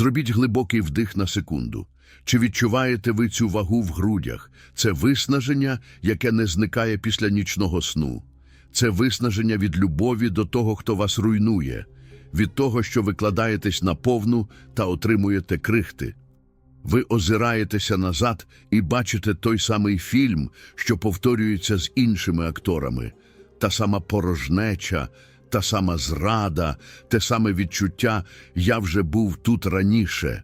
Зробіть глибокий вдих на секунду. Чи відчуваєте ви цю вагу в грудях? Це виснаження, яке не зникає після нічного сну. Це виснаження від любові до того, хто вас руйнує, від того, що викладаєтесь на повну та отримуєте крихти. Ви озираєтеся назад і бачите той самий фільм, що повторюється з іншими акторами, та сама порожнеча, та сама зрада, те саме відчуття «я вже був тут раніше».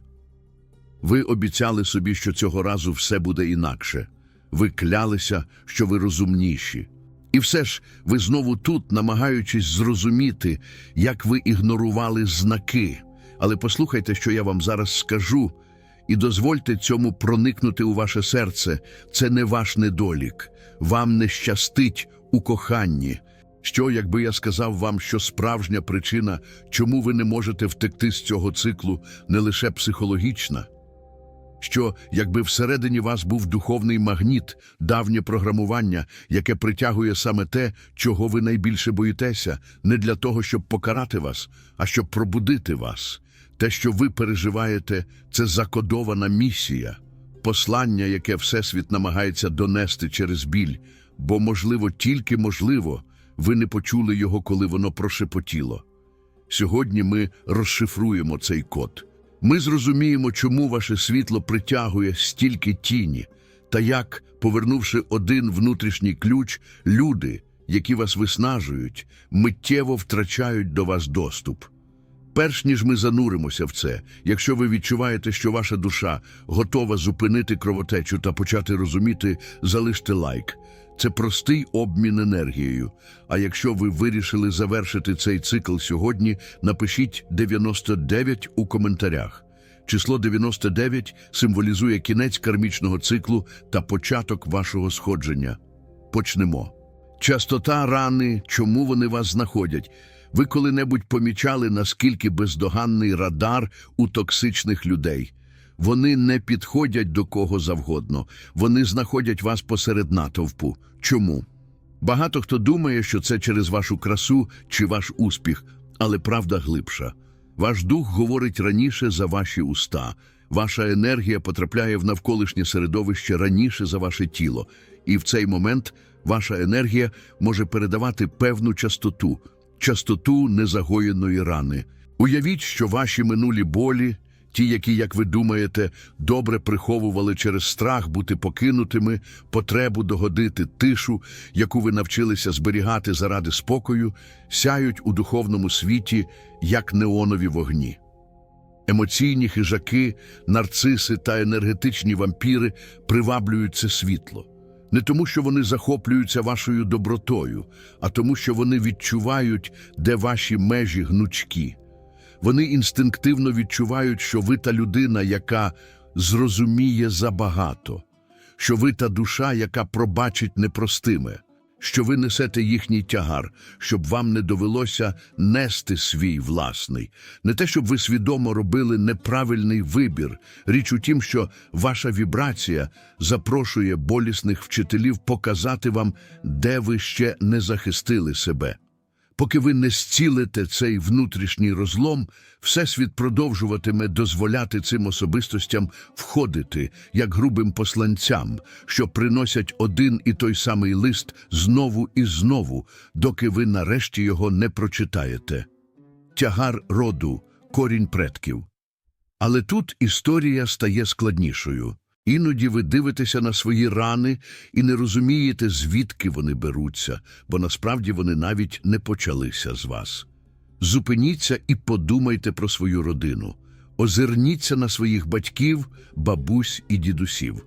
Ви обіцяли собі, що цього разу все буде інакше. Ви клялися, що ви розумніші. І все ж ви знову тут, намагаючись зрозуміти, як ви ігнорували знаки. Але послухайте, що я вам зараз скажу, і дозвольте цьому проникнути у ваше серце. Це не ваш недолік. Вам не щастить у коханні. Що, якби я сказав вам, що справжня причина, чому ви не можете втекти з цього циклу, не лише психологічна? що якби всередині вас був духовний магніт, давнє програмування, яке притягує саме те, чого ви найбільше боїтеся, не для того, щоб покарати вас, а щоб пробудити вас. Те, що ви переживаєте, це закодована місія, послання, яке Всесвіт намагається донести через біль, бо, можливо, тільки можливо, ви не почули його, коли воно прошепотіло. Сьогодні ми розшифруємо цей код. Ми зрозуміємо, чому ваше світло притягує стільки тіні, та як, повернувши один внутрішній ключ, люди, які вас виснажують, миттєво втрачають до вас доступ. Перш ніж ми зануримося в це, якщо ви відчуваєте, що ваша душа готова зупинити кровотечу та почати розуміти, залиште лайк. Це простий обмін енергією. А якщо ви вирішили завершити цей цикл сьогодні, напишіть 99 у коментарях. Число 99 символізує кінець кармічного циклу та початок вашого сходження. Почнемо. Частота рани, чому вони вас знаходять? Ви коли-небудь помічали, наскільки бездоганний радар у токсичних людей? Вони не підходять до кого завгодно, вони знаходять вас посеред натовпу. Чому? Багато хто думає, що це через вашу красу чи ваш успіх, але правда глибша. Ваш дух говорить раніше за ваші уста, ваша енергія потрапляє в навколишнє середовище раніше за ваше тіло, і в цей момент ваша енергія може передавати певну частоту, частоту незагоєної рани. Уявіть, що ваші минулі болі, ті, які, як ви думаєте, добре приховували через страх бути покинутими, потребу догодити тишу, яку ви навчилися зберігати заради спокою, сяють у духовному світі, як неонові вогні. Емоційні хижаки, нарциси та енергетичні вампіри приваблюють це світло. Не тому, що вони захоплюються вашою добротою, а тому, що вони відчувають, де ваші межі гнучкі. Вони інстинктивно відчувають, що ви та людина, яка зрозуміє забагато, що ви та душа, яка пробачить непростиме, що ви несете їхній тягар, щоб вам не довелося нести свій власний. Не те, щоб ви свідомо робили неправильний вибір. Річ у тім, що ваша вібрація запрошує болісних вчителів показати вам, де ви ще не захистили себе. Поки ви не зцілите цей внутрішній розлом, Всесвіт продовжуватиме дозволяти цим особистостям входити, як грубим посланцям, що приносять один і той самий лист знову і знову, доки ви нарешті його не прочитаєте. Тягар роду, корінь предків. Але тут історія стає складнішою. Іноді ви дивитеся на свої рани і не розумієте, звідки вони беруться, бо насправді вони навіть не почалися з вас. Зупиніться і подумайте про свою родину. Озирніться на своїх батьків, бабусь і дідусів.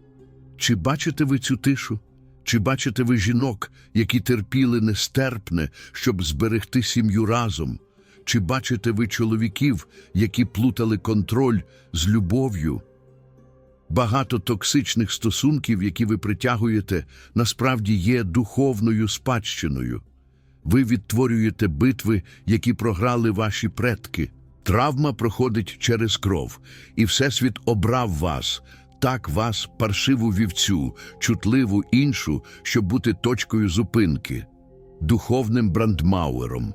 Чи бачите ви цю тишу? Чи бачите ви жінок, які терпіли нестерпне, щоб зберегти сім'ю разом? Чи бачите ви чоловіків, які плутали контроль з любов'ю? Багато токсичних стосунків, які ви притягуєте, насправді є духовною спадщиною. Ви відтворюєте битви, які програли ваші предки. Травма проходить через кров, і Всесвіт обрав вас, так вас, паршиву вівцю, чутливу іншу, щоб бути точкою зупинки, духовним брандмауером.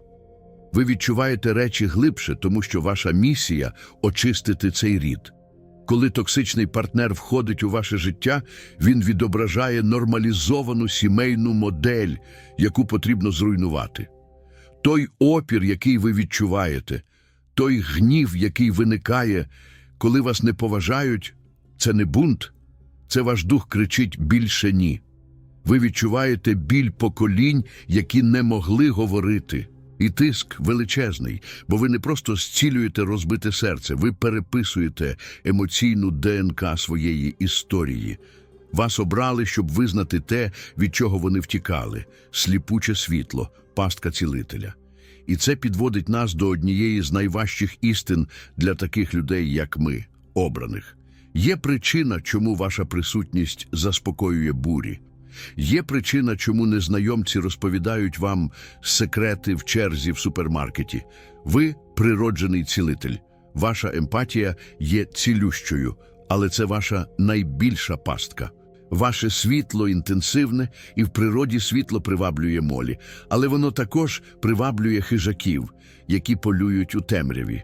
Ви відчуваєте речі глибше, тому що ваша місія очистити цей рід. Коли токсичний партнер входить у ваше життя, він відображає нормалізовану сімейну модель, яку потрібно зруйнувати. Той опір, який ви відчуваєте, той гнів, який виникає, коли вас не поважають, це не бунт, це ваш дух кричить більше ні. Ви відчуваєте біль поколінь, які не могли говорити. І тиск величезний, бо ви не просто зцілюєте розбите серце, ви переписуєте емоційну ДНК своєї історії. Вас обрали, щоб визнати те, від чого вони втікали сліпуче світло, пастка цілителя. І це підводить нас до однієї з найважчих істин для таких людей, як ми, обраних. Є причина, чому ваша присутність заспокоює бурі. Є причина, чому незнайомці розповідають вам секрети в черзі в супермаркеті. Ви природжений цілитель. Ваша емпатія є цілющою, але це ваша найбільша пастка. Ваше світло інтенсивне, і в природі світло приваблює молі, але воно також приваблює хижаків, які полюють у темряві.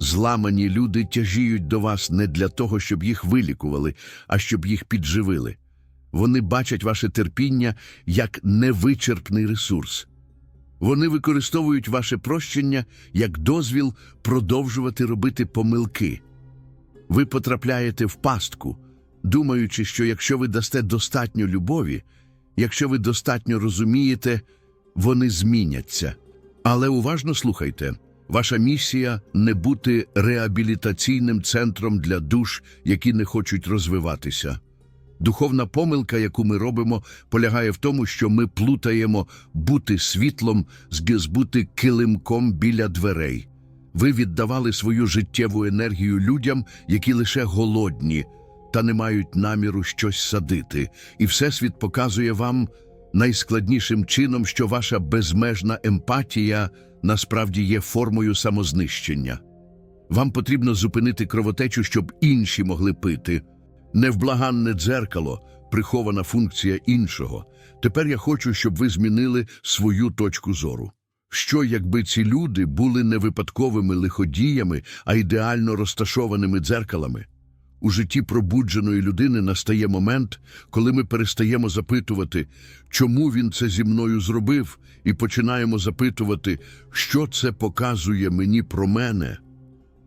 Зламані люди тяжіють до вас не для того, щоб їх вилікували, а щоб їх підживили. Вони бачать ваше терпіння як невичерпний ресурс. Вони використовують ваше прощення як дозвіл продовжувати робити помилки. Ви потрапляєте в пастку, думаючи, що якщо ви дасте достатньо любові, якщо ви достатньо розумієте, вони зміняться. Але уважно слухайте, ваша місія не бути реабілітаційним центром для душ, які не хочуть розвиватися. Духовна помилка, яку ми робимо, полягає в тому, що ми плутаємо бути світлом з бути килимком біля дверей. Ви віддавали свою життєву енергію людям, які лише голодні та не мають наміру щось садити. І Всесвіт показує вам найскладнішим чином, що ваша безмежна емпатія насправді є формою самознищення. Вам потрібно зупинити кровотечу, щоб інші могли пити. Невблаганне дзеркало, прихована функція іншого. Тепер я хочу, щоб ви змінили свою точку зору. Що, якби ці люди були не випадковими лиходіями, а ідеально розташованими дзеркалами? У житті пробудженої людини настає момент, коли ми перестаємо запитувати, чому він це зі мною зробив, і починаємо запитувати, що це показує мені про мене.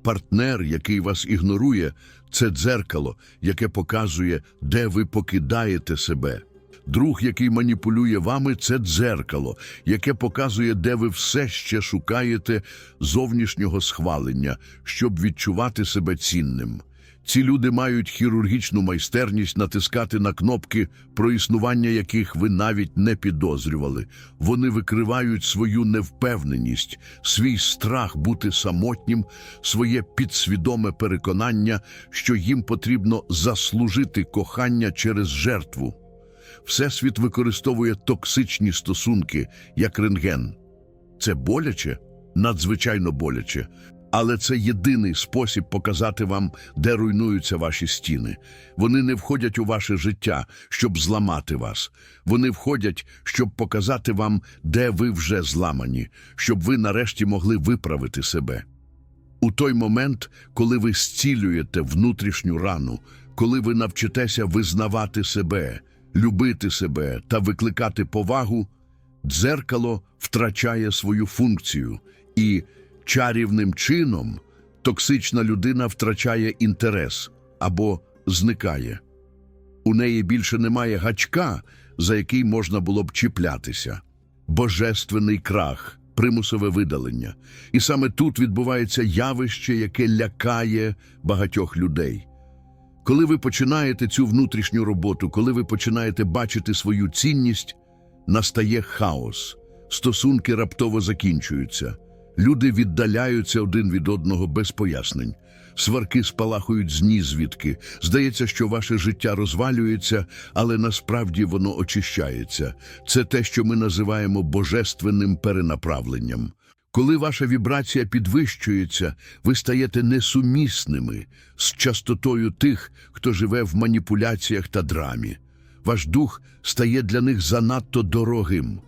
Партнер, який вас ігнорує, це дзеркало, яке показує, де ви покидаєте себе. Друг, який маніпулює вами, це дзеркало, яке показує, де ви все ще шукаєте зовнішнього схвалення, щоб відчувати себе цінним. Ці люди мають хірургічну майстерність натискати на кнопки, про існування яких ви навіть не підозрювали. Вони викривають свою невпевненість, свій страх бути самотнім, своє підсвідоме переконання, що їм потрібно заслужити кохання через жертву. Всесвіт використовує токсичні стосунки, як рентген. Це боляче, надзвичайно боляче. Але це єдиний спосіб показати вам, де руйнуються ваші стіни. Вони не входять у ваше життя, щоб зламати вас. Вони входять, щоб показати вам, де ви вже зламані, щоб ви нарешті могли виправити себе. У той момент, коли ви зцілюєте внутрішню рану, коли ви навчитеся визнавати себе, любити себе та викликати повагу, дзеркало втрачає свою функцію і чарівним чином токсична людина втрачає інтерес або зникає. У неї більше немає гачка, за який можна було б чіплятися. Божественний крах, примусове видалення. І саме тут відбувається явище, яке лякає багатьох людей. Коли ви починаєте цю внутрішню роботу, коли ви починаєте бачити свою цінність, настає хаос, стосунки раптово закінчуються. Люди віддаляються один від одного без пояснень. Сварки спалахують з нізвідки. Здається, що ваше життя розвалюється, але насправді воно очищається. Це те, що ми називаємо божественним перенаправленням. Коли ваша вібрація підвищується, ви стаєте несумісними з частотою тих, хто живе в маніпуляціях та драмі. Ваш дух стає для них занадто дорогим.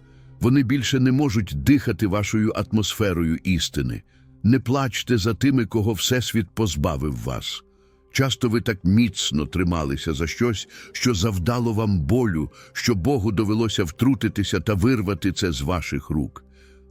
Вони більше не можуть дихати вашою атмосферою істини. Не плачте за тими, кого Всесвіт позбавив вас. Часто ви так міцно трималися за щось, що завдало вам болю, що Богу довелося втрутитися та вирвати це з ваших рук.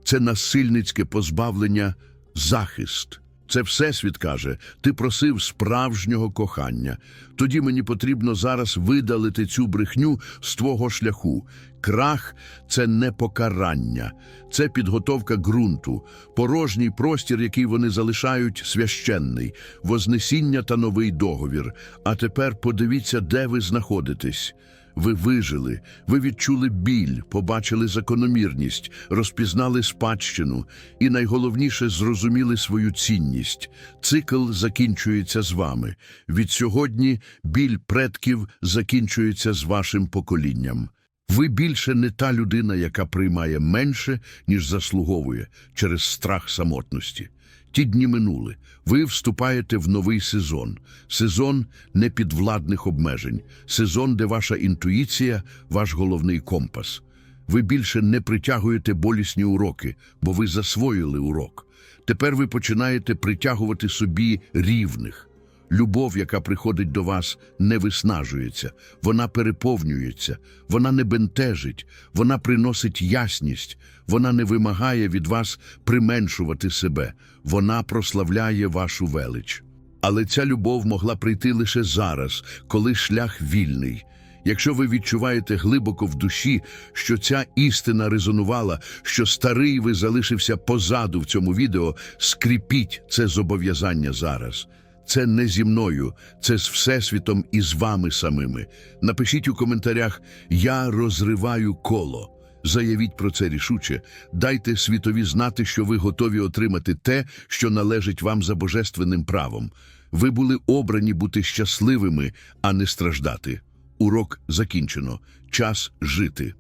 Це насильницьке позбавлення захист. Це Всесвіт каже, ти просив справжнього кохання. Тоді мені потрібно зараз видалити цю брехню з твого шляху. Крах це не покарання, це підготовка ґрунту, порожній простір, який вони залишають, священний, вознесіння та новий договір. А тепер подивіться, де ви знаходитесь. Ви вижили, ви відчули біль, побачили закономірність, розпізнали спадщину і, найголовніше, зрозуміли свою цінність. Цикл закінчується з вами. Від сьогодні біль предків закінчується з вашим поколінням. Ви більше не та людина, яка приймає менше, ніж заслуговує через страх самотності. Ті дні минули. Ви вступаєте в новий сезон. Сезон непідвладних обмежень. Сезон, де ваша інтуїція – ваш головний компас. Ви більше не притягуєте болісні уроки, бо ви засвоїли урок. Тепер ви починаєте притягувати собі рівних. Любов, яка приходить до вас, не виснажується, вона переповнюється, вона не бентежить, вона приносить ясність, вона не вимагає від вас применшувати себе, вона прославляє вашу велич. Але ця любов могла прийти лише зараз, коли шлях вільний. Якщо ви відчуваєте глибоко в душі, що ця істина резонувала, що старий ви залишився позаду в цьому відео, скріпіть це зобов'язання зараз. Це не зі мною, це з Всесвітом і з вами самими. Напишіть у коментарях Я розриваю коло. Заявіть про це рішуче. Дайте світові знати, що ви готові отримати те, що належить вам за божественним правом. Ви були обрані бути щасливими, а не страждати. Урок закінчено. Час жити.